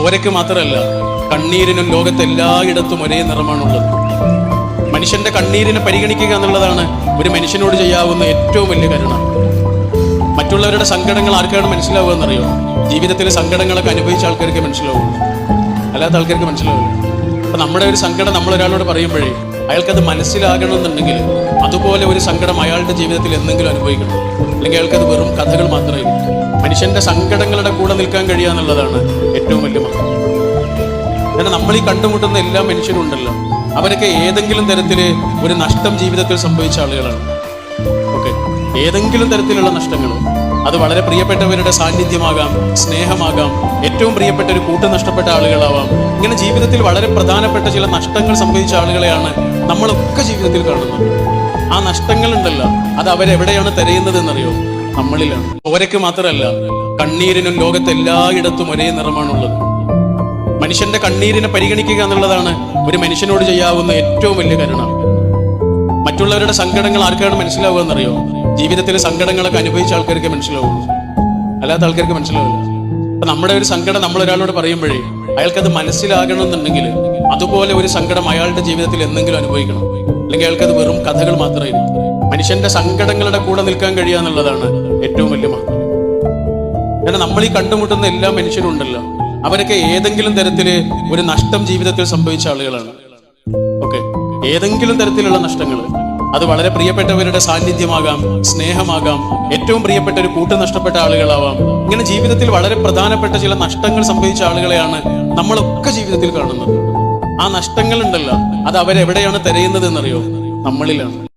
ചോരയ്ക്ക് മാത്രമല്ല കണ്ണീരിനും ലോകത്ത് എല്ലായിടത്തും ഒരേ നിറമാണുള്ളത്. മനുഷ്യന്റെ കണ്ണീരിനെ പരിഗണിക്കുക എന്നുള്ളതാണ് ഒരു മനുഷ്യനോട് ചെയ്യാവുന്ന ഏറ്റവും വലിയ കരുണ. മറ്റുള്ളവരുടെ സങ്കടങ്ങൾ ആർക്കാണ് മനസ്സിലാവുക എന്നറിയോ? ജീവിതത്തിലെ സങ്കടങ്ങളൊക്കെ അനുഭവിച്ച ആൾക്കാർക്ക് മനസ്സിലാവും അല്ലാത്ത ആൾക്കാർക്ക് മനസ്സിലാവില്ല. അപ്പൊ നമ്മുടെ ഒരു സങ്കടം നമ്മൾ ഒരാളോട് പറയുമ്പോഴേ അയാൾക്കത് മനസ്സിലാകണമെന്നുണ്ടെങ്കിൽ അതുപോലെ ഒരു സങ്കടം അയാളുടെ ജീവിതത്തിൽ എന്തെങ്കിലും അനുഭവിക്കണം. അല്ലെങ്കിൽ അയാൾക്കത് വെറും കഥകൾ മാത്രമേ മനുഷ്യന്റെ സങ്കടങ്ങളുടെ കൂടെ നിൽക്കാൻ കഴിയുക എന്നുള്ളതാണ് കാരണം നമ്മൾ ഈ കണ്ടുമുട്ടുന്ന എല്ലാ മനുഷ്യരും ഉണ്ടല്ലോ അവരൊക്കെ ഏതെങ്കിലും തരത്തിൽ ഒരു നഷ്ടം ജീവിതത്തിൽ സംഭവിച്ച ആളുകളാണ്. ഓക്കെ ഏതെങ്കിലും തരത്തിലുള്ള നഷ്ടങ്ങൾ. അത് വളരെ പ്രിയപ്പെട്ടവരുടെ സാന്നിധ്യമാകാം സ്നേഹമാകാം ഏറ്റവും പ്രിയപ്പെട്ട ഒരു കൂട്ടം നഷ്ടപ്പെട്ട ആളുകളാവാം. ഇങ്ങനെ ജീവിതത്തിൽ വളരെ പ്രധാനപ്പെട്ട ചില നഷ്ടങ്ങൾ സംഭവിച്ച ആളുകളെയാണ് നമ്മളൊക്കെ ജീവിതത്തിൽ കാണുന്നത്. ആ നഷ്ടങ്ങൾ ഉണ്ടല്ലോ അത് അവരെവിടെയാണ് തിരയുന്നത് എന്നറിയോ നമ്മളിലാണ്. ഓരക്ക് മാത്രമല്ല കണ്ണീരിനും ലോകത്തെല്ലായിടത്തും ഒരേ നിറമാണുള്ളത്. മനുഷ്യന്റെ കണ്ണീരിനെ പരിഗണിക്കുക എന്നുള്ളതാണ് ഒരു മനുഷ്യനോട് ചെയ്യാവുന്ന ഏറ്റവും വലിയ കരുണ. മറ്റുള്ളവരുടെ സങ്കടങ്ങൾ ആർക്കാണ് മനസ്സിലാവുക എന്നറിയോ? ജീവിതത്തിലെ സങ്കടങ്ങളൊക്കെ അനുഭവിച്ച ആൾക്കാർക്ക് മനസ്സിലാവും അല്ലാത്ത ആൾക്കാർക്ക് മനസ്സിലാവില്ല. അപ്പൊ നമ്മുടെ ഒരു സങ്കടം നമ്മൾ ഒരാളോട് പറയുമ്പോഴേ അയാൾക്കത് മനസ്സിലാകണമെന്നുണ്ടെങ്കിൽ അതുപോലെ ഒരു സങ്കടം അയാളുടെ ജീവിതത്തിൽ എന്തെങ്കിലും അനുഭവിക്കണം. അല്ലെങ്കിൽ അയാൾക്കത് വെറും കഥകൾ മാത്രമേ മനുഷ്യന്റെ സങ്കടങ്ങളുടെ കൂടെ നിൽക്കാൻ കഴിയുക എന്നുള്ളതാണ് ഏറ്റവും വലിയ മാറ്റം കാരണം നമ്മൾ ഈ കണ്ടുമുട്ടുന്ന എല്ലാ മനുഷ്യരും ഉണ്ടല്ലോ. അവരൊക്കെ ഏതെങ്കിലും തരത്തിൽ ഒരു നഷ്ടം ജീവിതത്തിൽ സംഭവിച്ച ആളുകളാണ്. ഓക്കെ. ഏതെങ്കിലും തരത്തിലുള്ള നഷ്ടങ്ങൾ അത് വളരെ പ്രിയപ്പെട്ടവരുടെ സാന്നിധ്യമാകാം സ്നേഹമാകാം ഏറ്റവും പ്രിയപ്പെട്ട ഒരു കൂട്ട് നഷ്ടപ്പെട്ട ആളുകളാവാം. ഇങ്ങനെ ജീവിതത്തിൽ വളരെ പ്രധാനപ്പെട്ട ചില നഷ്ടങ്ങൾ സംഭവിച്ച ആളുകളെയാണ് നമ്മളൊക്കെ ജീവിതത്തിൽ കാണുന്നത്. ആ നഷ്ടങ്ങൾ ഉണ്ടല്ലോ അത് അവരെവിടെയാണ് തിരയുന്നത് എന്നറിയോ നമ്മളിലാണ്.